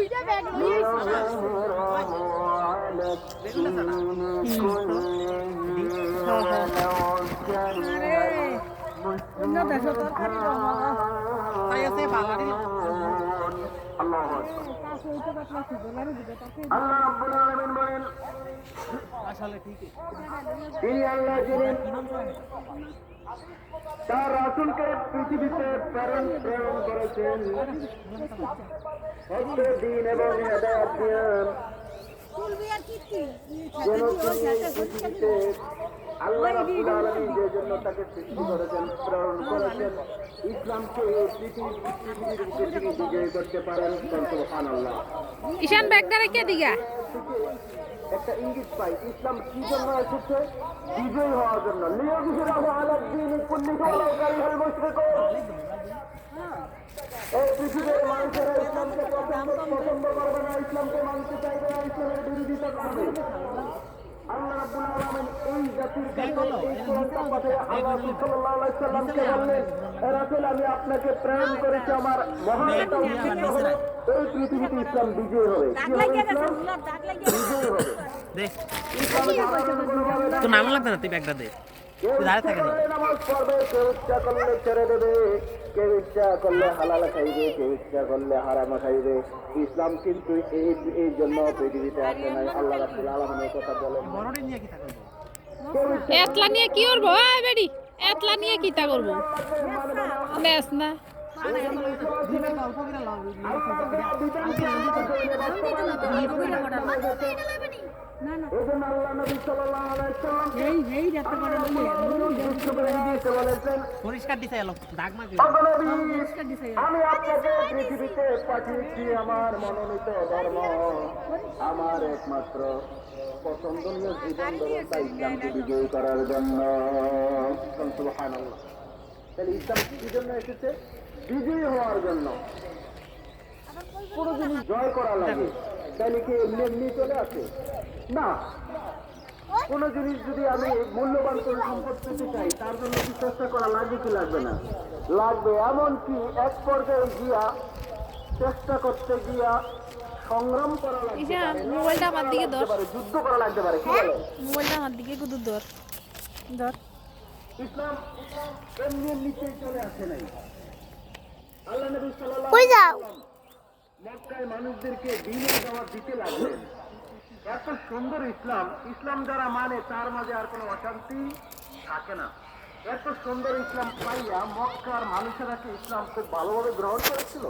দুইটা ব্যাগ আছে আল্লাহ রাব্বুল আলামিন বলেন আসলে ঠিকই তিনি আল্লাহ তার রাসুলকে পৃথিবীতে প্রেরণ প্রেরণ করেছেন। দিন এবং যেন তিনি পৃথিবীতে আল্লাহ রাব্বুল আলামিন যে জন্য তাকে সৃষ্টি করেছেন প্রেরণ করেছেন ইসলামকে এই পৃথিবী পৃথিবীর বুকে তিনি বিজয়ী করতে পারেন সুবহানাল্লাহ। ঈশান ব্যাগটা রেখে দিগা একটা ইঙ্গিত পাই ইসলাম কি জন্য এসেছে? বিজয়ী হওয়ার জন্য। লিয়াগফিরাহু আলা দ্বীনি কুল্লিহি ওয়ালাউ কারিহাল মুশরিকুন এই পৃথিবীর মানুষেরা ইসলামকে পছন্দ না ইসলামকে মানতে চাইবে না ইসলামের বিরোধিতা করবে। আল্লাহ রাব্বুল আলামিন এই জাতির কাছে এই কোরআনটা পাঠিয়ে আল্লাহ সাল্লাল্লাহু আলাইহি সাল্লামকে বললেন রাসূল আমি আপনাকে প্রেরণ করেছি আমার মহান একটা উদ্দেশ্য হলো এই পৃথিবীতে ইসলাম বিজয়ী হবে। বিজয়ী দেখ। নাম লাগবে না তুই ব্যাগটা দে। তুই দাঁড়িয়ে থাকে ইচ্ছা নামাজ পড়বে কেউ ইচ্ছা করলে ছেড়ে দেবে। কেউ ইচ্ছা করলে হালাল খাইবে কেউ ইচ্ছা করলে হারামা খাইবে ইসলাম কিন্তু এই এই জন্য পৃথিবীতে আসে নাই আল্লাহ রাব্বুল আলামিনের কথা বলেন কি এতলা নিয়ে কি করব বেডি এতলা নিয়ে কিতা করব বেশ না দিবে অল্প করে লাভ এজন্য আল্লাহ নবী সাল্লাল্লাহু আলাইহি সাল্লাম এই এই যাত্রা করে লইয়ে বিশ্ব করে দিয়েছে। বলেছেন পরিষ্কার দিতে এলো দাগ মাকে আমি আপনাকে পৃথিবীতে পাঠিয়েছি আমার মনোনীত ধর্ম। আমার একমাত্র পছন্দনীয় জীবন ব্যবস্থা ইসলামকে বিজয়ী করার জন্য। সুবহানাল্লাহ। তাহলে ইসলাম কি জন্য এসেছে? বিজয়ী হওয়ার জন্য। কোনো জিনিস জয় করা লাগে। তাহলে কি এমনি এমনি চলে আসে? না। কোনো জিনিস যদি আমি মূল্যবান করে সম্পদ পেতে চাই তার জন্য কি চেষ্টা করা লাগবে কি লাগবে না? লাগবে। এমনকি এক পর্যায়ে গিয়া চেষ্টা করতে গিয়া সংগ্রাম করা লাগবে মোবাইলটা আমার দিকে ধর। যুদ্ধ করা লাগতে পারে কি বলে? মোবাইলটা আমার দিকে কুদু ধর। ধর। ইসলাম এমনি এমনিতেই চলে আসে নাই। আল্লাহ নবী সাল্লাল্লাহু কই যাও? মক্কায় মানুষদেরকে দিনের দাওয়াত দিতে লাগলেন। এত সুন্দর ইসলাম ইসলাম যারা মানে তার মাঝে আর কোনো অশান্তি থাকে না। এত সুন্দর ইসলাম পাইয়া মক্কার মানুষেরা কি ইসলাম খুব ভালোভাবে গ্রহণ করেছিল?